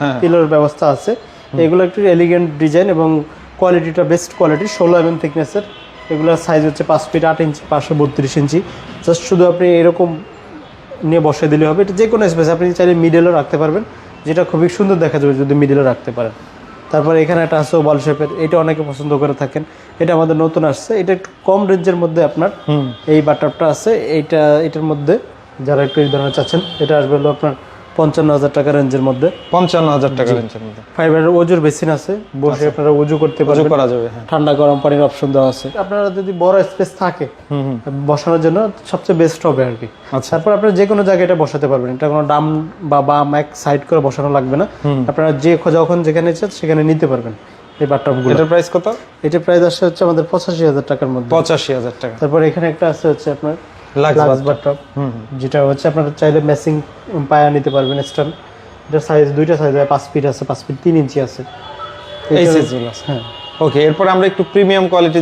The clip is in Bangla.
হ্যাঁ। পিলোর ব্যবস্থা আছে। এগুলো একটু এলিগেন্ট ডিজাইন এবং কোয়ালিটিটা বেস্ট কোয়ালিটি ষোলো এম এম থিকনেসের এগুলোর সাইজ হচ্ছে পাঁচ ফিট আট ইঞ্চি পাঁচশো বত্রিশ ইঞ্চি জাস্ট শুধু আপনি এরকম নিয়ে বসে দিলে হবে। এটা যে কোনো স্পেস আপনি চাইলে মিডেলও রাখতে পারবেন। যেটা খুবই সুন্দর দেখা যাবে যদি মিডেলও রাখতে পারেন। তারপরে এখানে একটা আছে ওভাল শেপের এটা অনেকে পছন্দ করে থাকেন। এটা আমাদের নতুন আসছে। এটা একটু কম রেঞ্জের মধ্যে আপনার এই বাটারটা আছে। এইটা এটার মধ্যে যারা একটু এই ধরনের চাচ্ছেন এটা আসবে হলো আপনার পঞ্চান্ন হাজার টাকা রেঞ্জের মধ্যে। পঞ্চান্ন হাজার টাকা রেঞ্জের মধ্যে। ফাইবারের ওজুর বেসিন আছে বসে আপনারা উজু করতে পারবেন। করা যাবে হ্যাঁ। ঠান্ডা গরম পানির অপশন দেওয়া আছে। আপনারা যদি বড় স্পেস থাকে বসানোর জন্য সবচেয়ে বেস্ট হবে আর কি। আচ্ছা। তারপর আপনারা যে কোনো জায়গায় এটা বসাতে পারবেন। এটা কোনো ডাম বা বাম এক সাইড করে বসানো লাগবে না। আপনারা যে যখন যেখানে ইচ্ছা সেখানে নিতে পারবেন এই বাথটাবগুলো এটার প্রাইস কত? এটা প্রাইস আসছে হচ্ছে আমাদের পঁচাশি হাজার টাকার মধ্যে। পঁচাশি হাজার টাকা। তারপর এখানে একটা আছে হচ্ছে আপনার লাক্স বাথটব যেটা হচ্ছে আপনারা চাইলে ম্যাচিং পায়া নিতে পারবেন এক্সট্রা এটা সাইজ দুইটা সাইজ পাঁচ ফিট আছে পাঁচ ফিট তিন ইঞ্চি আছে। এই সাইজগুলো আছে হ্যাঁ। ওকে এরপর আমরা একটু প্রিমিয়াম কোয়ালিটি